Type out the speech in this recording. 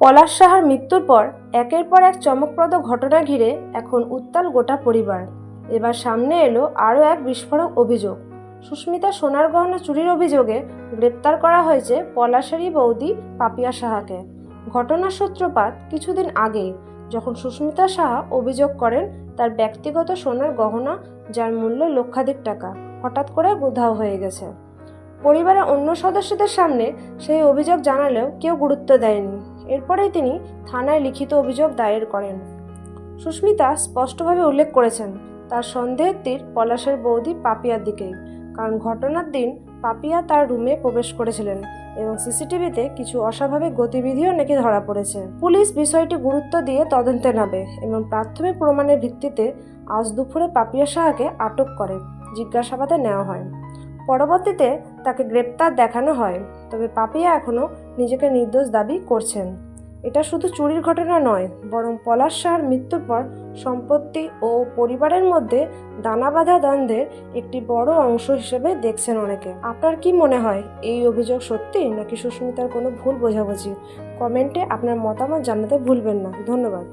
পলাশ সাহার মৃত্যুর পর একের পর এক চমকপ্রদ ঘটনা ঘিরে এখন উত্তাল গোটা পরিবার। এবার সামনে এলো আরও এক বিস্ফোরক অভিযোগ। সুস্মিতা সোনার গহনা চুরির অভিযোগে গ্রেপ্তার করা হয়েছে পলাশেরই বৌদি পাপিয়া সাহাকে। ঘটনার সূত্রপাত কিছুদিন আগেই যখন সুস্মিতা সাহা অভিযোগ করেন তার ব্যক্তিগত সোনার গহনা, যার মূল্য লক্ষাধিক টাকা, হঠাৎ করে উধাও হয়ে গেছে। পরিবারের অন্য সদস্যদের সামনে সেই অভিযোগ জানালেও কেউ গুরুত্ব দেয়নি। এরপরেই তিনি থানায় লিখিত অভিযোগ দায়ের করেন। সুস্মিতা স্পষ্টভাবে উল্লেখ করেছেন, তার সন্দেহের তীর পলাশের বৌদি পাপিয়ার দিকেই কারণ ঘটনার দিন পাপিয়া তার রুমে প্রবেশ করেছিলেন এবং সিসিটিভিতে কিছু অস্বাভাবিক গতিবিধিও নাকি ধরা পড়েছে। পুলিশ বিষয়টি গুরুত্ব দিয়ে তদন্তে নামে এবং প্রাথমিক প্রমাণের ভিত্তিতে আজ দুপুরে পাপিয়া সাহাকে আটক করে। জিজ্ঞাসাবাদে নেওয়া হয়। পরবর্তীতে তাকে গ্রেপ্তার দেখানো হয়, তবে পাপিয়া এখনও নিজেকে নির্দোষ দাবি করছেন। এটা শুধু চুরির ঘটনা নয়, বরং পলাশ শাহর মৃত্যুর পর সম্পত্তি ও পরিবারের মধ্যে দানা বাঁধা দ্বন্দ্বের একটি বড় অংশ হিসেবে দেখছেন অনেকে। আপনার কি মনে হয়, এই অভিযোগ সত্যি নাকি সুস্মিতার কোনো ভুল বোঝাবুঝি? কমেন্টে আপনার মতামত জানাতে ভুলবেন না। ধন্যবাদ।